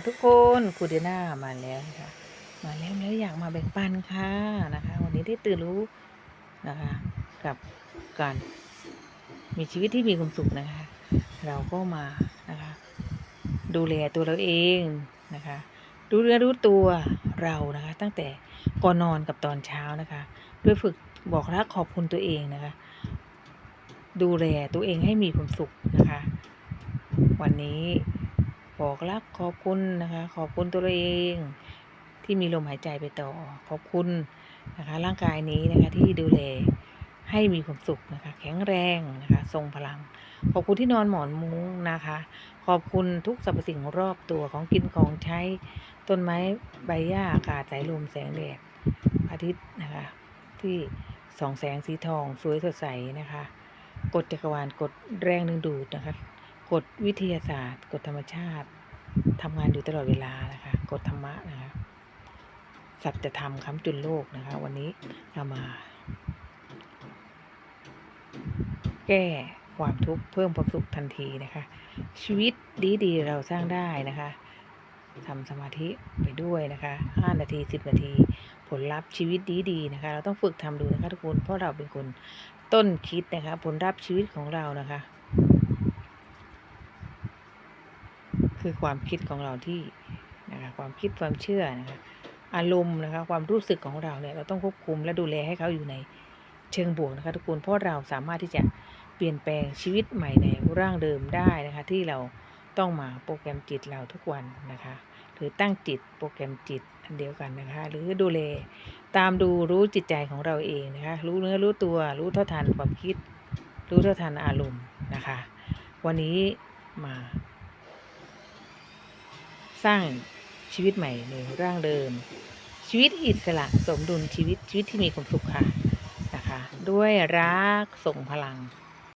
ค่ะทุกคนคูเดน่ามาแล้วนะคะมาแล้วแล้วอยากมาแบ่งปันค่ะนะคะ วันนี้ได้ตื่นรู้นะคะ กับการมีชีวิตที่มีความสุขนะคะ เราก็มานะคะ ดูแลตัวเราเองนะคะดูเนื้อรู้ตัวเรานะคะ ตั้งแต่ก่อนนอนกับตอนเช้านะคะด้วยฝึกบอกรักขอบคุณตัวเองนะคะ ดูแลตัวเองให้มีความสุขนะคะ วันนี้ บอกรักขอบคุณนะคะ ขอบคุณตัวเองที่มีลมหายใจไปต่อขอบคุณนะคะ ร่างกายนี้นะคะที่ดูแลให้มีความสุขนะคะ แข็งแรงนะคะ ทรงพลัง ขอบคุณที่นอนหมอนมุ้งนะคะ ขอบคุณทุกสรรพสิ่งรอบตัวของกินของใช้ ต้นไม้ใบหญ้าอากาศสายลมแสงแดดอาทิตย์นะคะ ที่สองแสงสีทองสวยสดใสนะคะกฎจักรวาลกฎแรงดึงดูดนะคะกฎวิทยาศาสตร์กฎธรรมชาติ ทำงานอยู่ตลอดเวลานะคะกฎธรรมะนะคะสัจธรรมค้ำจุนโลกนะคะ วันนี้เรามา แก้ความทุกข์เพิ่มความสุขทันทีนะคะ ชีวิตดีๆเราสร้างได้นะคะทำสมาธิไปด้วยนะคะ5นาที 10 นาที ผลลัพธ์ชีวิตดีๆนะคะ เราต้องฝึกทำดูนะคะทุกคน เพราะเราเป็นคนต้นคิดนะคะ ผลลัพธ์ชีวิตของเรานะคะ คือความคิดของเราที่นะคะความคิดความเชื่อนะคะอารมณ์นะคะความรู้สึกของเราเนี่ยเราต้องควบคุมและดูแลให้เขาอยู่ในเชิงบวกนะคะทุกคนเพราะเราสามารถที่จะเปลี่ยนแปลงชีวิตใหม่ในร่างเดิมได้นะคะที่เราต้องมาโปรแกรมจิตเราทุกวันนะคะหรือตั้งจิตโปรแกรมจิตอันเดียวกันนะคะหรือดูแลตามดูรู้จิตใจของเราเองนะคะรู้เนื้อรู้ตัวรู้เท่าทันความคิด รู้เท่าทันอารมณ์นะคะ วันนี้มา สร้างชีวิตใหม่ในร่างเดิม ชีวิตอิสระสมดุลชีวิตชีวิตที่มีความสุขค่ะนะคะ ด้วยรักส่งพลัง